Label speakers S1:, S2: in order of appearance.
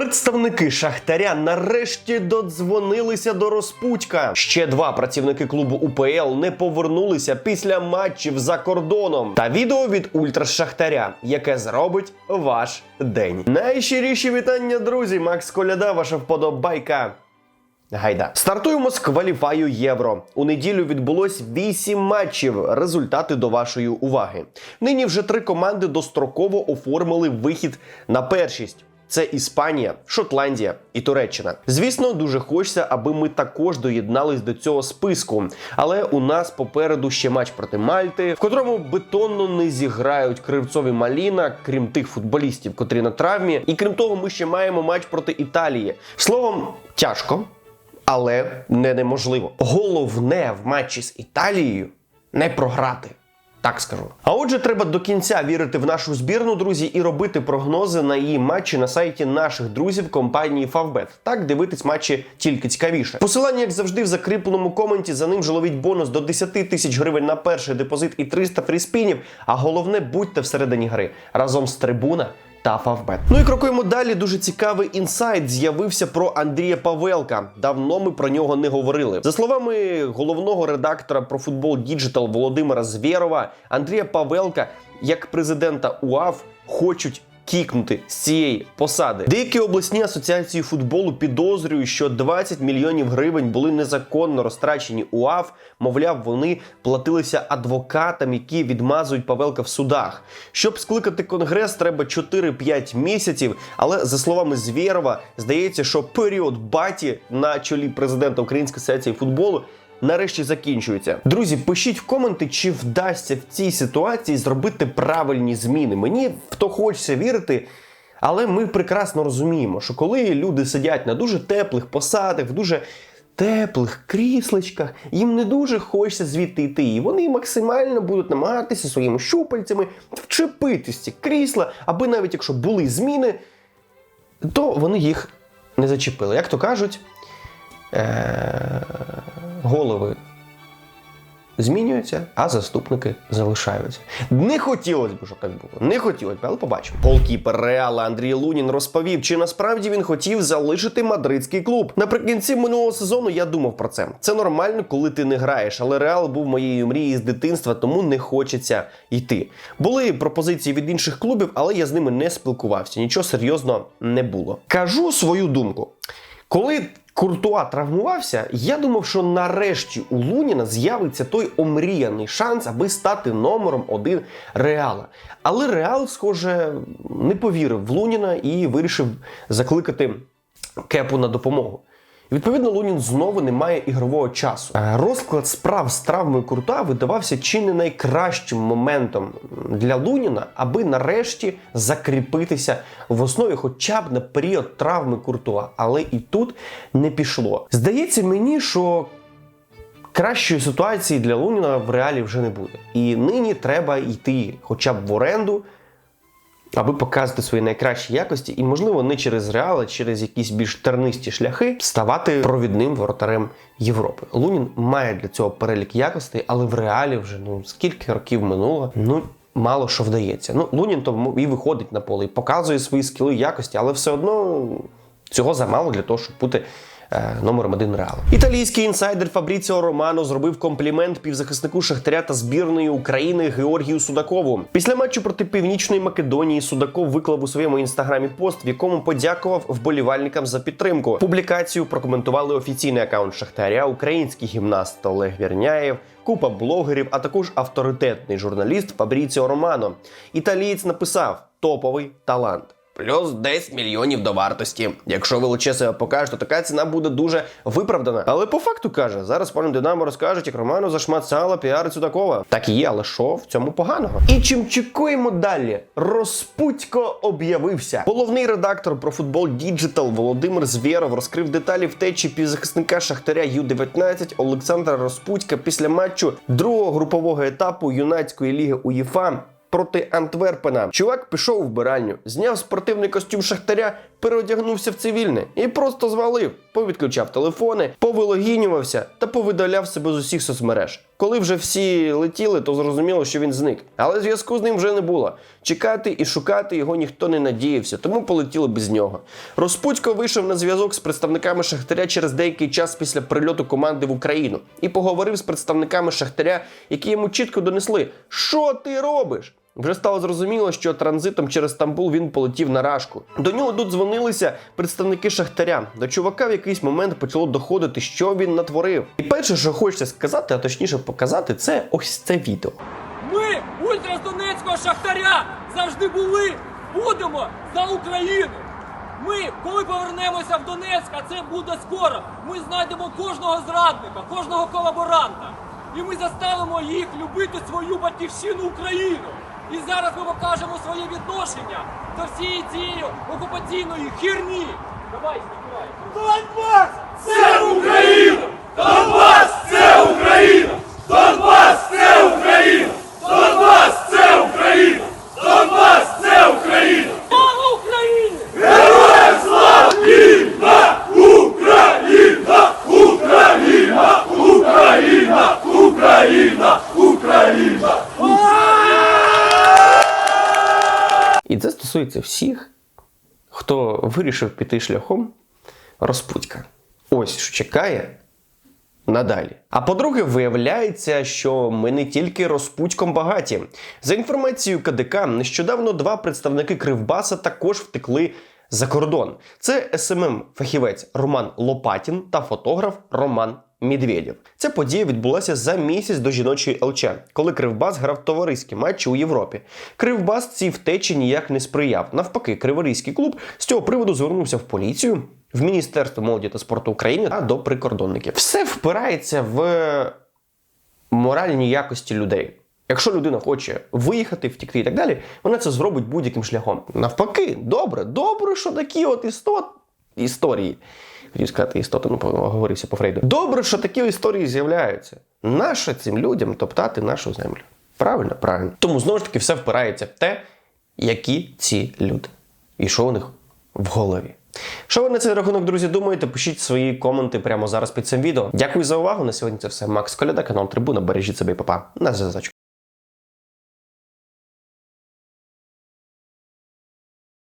S1: Представники Шахтаря нарешті додзвонилися до Розпутька. Ще два працівники клубу УПЛ не повернулися після матчів за кордоном. Та відео від Ультрас Шахтаря, яке зробить ваш день. Найщиріші вітання, друзі! Макс Коляда, ваша вподобайка. Гайда. Стартуємо з кваліфаю Євро. У неділю відбулось 8 матчів. Результати до вашої уваги. Нині вже три команди достроково оформили вихід на першість. Це Іспанія, Шотландія і Туреччина. Звісно, дуже хочеться, аби ми також доєднались до цього списку. Але у нас попереду ще матч проти Мальти, в котрому бетонно не зіграють кривцові Маліна, крім тих футболістів, котрі на травмі. І крім того, ми ще маємо матч проти Італії. Словом, тяжко але не неможливо. Головне в матчі з Італією не програти. Так скажу. А отже, треба до кінця вірити в нашу збірну, друзі, і робити прогнози на її матчі на сайті наших друзів компанії Favbet. Так дивитись матчі тільки цікавіше. Посилання, як завжди, в закріпленому коменті. За ним же ловіть бонус до 10 тисяч гривень на перший депозит і 300 фріспінів. А головне, будьте всередині гри разом з трибуна та Фавбет. Ну і крокуємо далі. Дуже цікавий інсайт з'явився про Андрія Павелка. Давно ми про нього не говорили. За словами головного редактора про футбол Діджитал Володимира Звєрова, Андрія Павелка як президента УАФ хочуть. Кікнути з цієї посади. Деякі обласні асоціації футболу підозрюють, що 20 мільйонів гривень були незаконно розтрачені УАФ. Мовляв, вони платилися адвокатам, які відмазують Павелка в судах. Щоб скликати конгрес, треба 4-5 місяців. Але за словами Звєрова, здається, що період баті на чолі президента Української асоціації футболу нарешті закінчується. Друзі, пишіть в коменти, чи вдасться в цій ситуації зробити правильні зміни. Мені в то хочеться вірити. Але ми прекрасно розуміємо, що коли люди сидять на дуже теплих посадах, в дуже теплих кріслечках, їм не дуже хочеться звідти йти. І вони максимально будуть намагатися своїми щупальцями вчепитись ці крісла, аби навіть якщо були зміни, то вони їх не зачепили. Як то кажуть, е- голови змінюються, а заступники залишаються. Не хотілося б, щоб так було. Не хотілося б, але побачимо. Голкіпер Реала Андрій Лунін розповів, чи насправді він хотів залишити мадридський клуб. Наприкінці минулого сезону я думав про це. Це нормально, коли ти не граєш, але Реал був моєю мрією з дитинства, тому не хочеться йти. Були пропозиції від інших клубів, але я з ними не спілкувався. Нічого серйозного не було. Кажу свою думку. Коли Куртуа травмувався, я думав, що нарешті у Луніна з'явиться той омріяний шанс, аби стати номером один Реала. Але Реал, схоже, не повірив в Луніна і вирішив закликати Кепу на допомогу. Відповідно, Лунін знову не має ігрового часу. Е, Розклад справ з травмою Куртуа видавався чи не найкращим моментом для Луніна, аби нарешті закріпитися в основі хоча б на період травми Куртуа. Але і тут не пішло. Здається мені, що кращої ситуації для Луніна в реалі вже не буде. І нині треба йти хоча б в оренду. Аби показати свої найкращі якості, і, можливо, не через реал, а через якісь більш тернисті шляхи ставати провідним воротарем Європи. Лунін має для цього перелік якостей, але в реалі вже ну скільки років минуло, ну мало що вдається. Ну, Лунін то і виходить на поле, і показує свої скіли якості, але все одно цього замало для того, щоб бути. Е, Номером один реалу. Італійський інсайдер Фабріціо Романо зробив комплімент півзахиснику Шахтаря та збірної України Георгію Судакову. Після матчу проти Північної Македонії Судаков виклав у своєму інстаграмі пост, в якому подякував вболівальникам за підтримку. Публікацію прокоментували офіційний акаунт Шахтаря, український гімнаст Олег Вірняєв, купа блогерів, а також авторитетний журналіст Фабріціо Романо. Італієць написав топовий талант. Плюс 10 мільйонів до вартості. Якщо величе себе покаже, то така ціна буде дуже виправдана. Але по факту каже, зараз пану Динамо розкажуть, як Роману зашмат піарить Судакова. Так і є, але що в цьому поганого? І чим чекуємо далі? Розпутько об'явився. Головний редактор про футбол Діджитал Володимир Звєров розкрив деталі втечі півзахисника Шахтаря Ю-19 Олександра Розпутька після матчу другого групового етапу юнацької ліги УЄФА проти Антверпена. Чувак пішов у вбиральню, зняв спортивний костюм шахтаря, переодягнувся в цивільне і просто звалив, повідключав телефони, повилогінювався та повидаляв себе з усіх соцмереж. коли вже всі летіли, то зрозуміло, що він зник. Але зв'язку з ним вже не було. Чекати і шукати його ніхто не надіявся, тому полетіли без нього. Розпутько вийшов на зв'язок з представниками Шахтаря через деякий час після прильоту команди в Україну і поговорив з представниками Шахтаря, які йому чітко донесли, що ти робиш. Вже стало зрозуміло, що транзитом через Стамбул він полетів на рашку. До нього тут дзвонилися представники Шахтаря. До чувака в якийсь момент почало доходити, що він натворив. І перше, що хочеться сказати, а точніше показати, це ось це відео.
S2: Ми, ультра з Донецького Шахтаря, завжди були, будемо за Україну. Ми, коли повернемося в Донецьк, а це буде скоро, ми знайдемо кожного зрадника, кожного колаборанта. І ми заставимо їх любити свою батьківщину Україну. І зараз ми покажемо своє відношення до всієї цієї окупаційної херні. Давай, співай. Донбас! Це Україна! Донбас! Це Україна! Донбас! Це Україна! Донбас! Це Україна! Донбас! Це Україна! Слава Україні! Героям слава! Вільна Україна! Україна! Україна! Україна! Україна!
S1: І це стосується всіх, хто вирішив піти шляхом розпутька. Ось що чекає надалі. А по-друге, виявляється, що ми не тільки розпутьком багаті. За інформацією КДК, нещодавно два представники Кривбаса також втекли за кордон. Це СММ фахівець Роман Лопатін та фотограф Роман Медведєв. Ця подія відбулася за місяць до жіночої ЛЧ, коли Кривбас грав товариські матчі у Європі. Кривбас цій втечі ніяк не сприяв. Навпаки, Криворізький клуб з цього приводу звернувся в поліцію, в Міністерство молоді та спорту України та до прикордонників. Все впирається в моральні якості людей. Якщо людина хоче виїхати, втікти і так далі, вона це зробить будь-яким шляхом. Навпаки, добре, добре, що такі от істот... історії. Хотів сказати ну говорився по Фрейду. Добре, що такі історії з'являються. Нащо цим людям топтати нашу землю? Правильно, правильно. Тому знову ж таки все впирається в те, які ці люди, і що у них в голові. Що ви на цей рахунок, друзі, думаєте? Пишіть свої коменти прямо зараз під цим відео. Дякую за увагу. На сьогодні це все. Макс Коляда, канал Трибуна. Бережіть себе і папа. На зв'язочку.